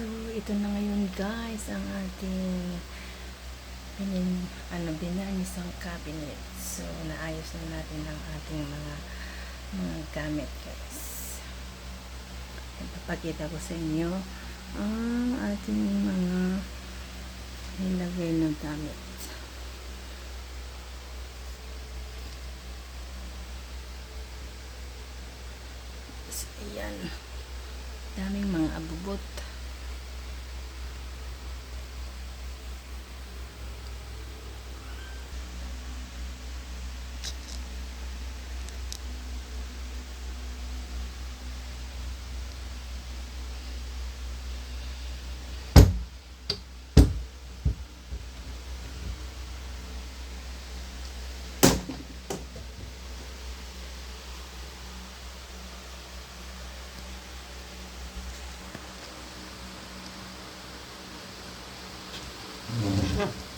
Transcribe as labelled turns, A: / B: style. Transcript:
A: So, ito na ngayon guys, ang ating pinin, ano, binanisang cabinet. So, naayos na natin ang ating mga mga gamit guys. Ipapakita ko sa inyo ang ating mga nilagay na gamit. So, ayan. Daming mga abubot. Mm-hmm.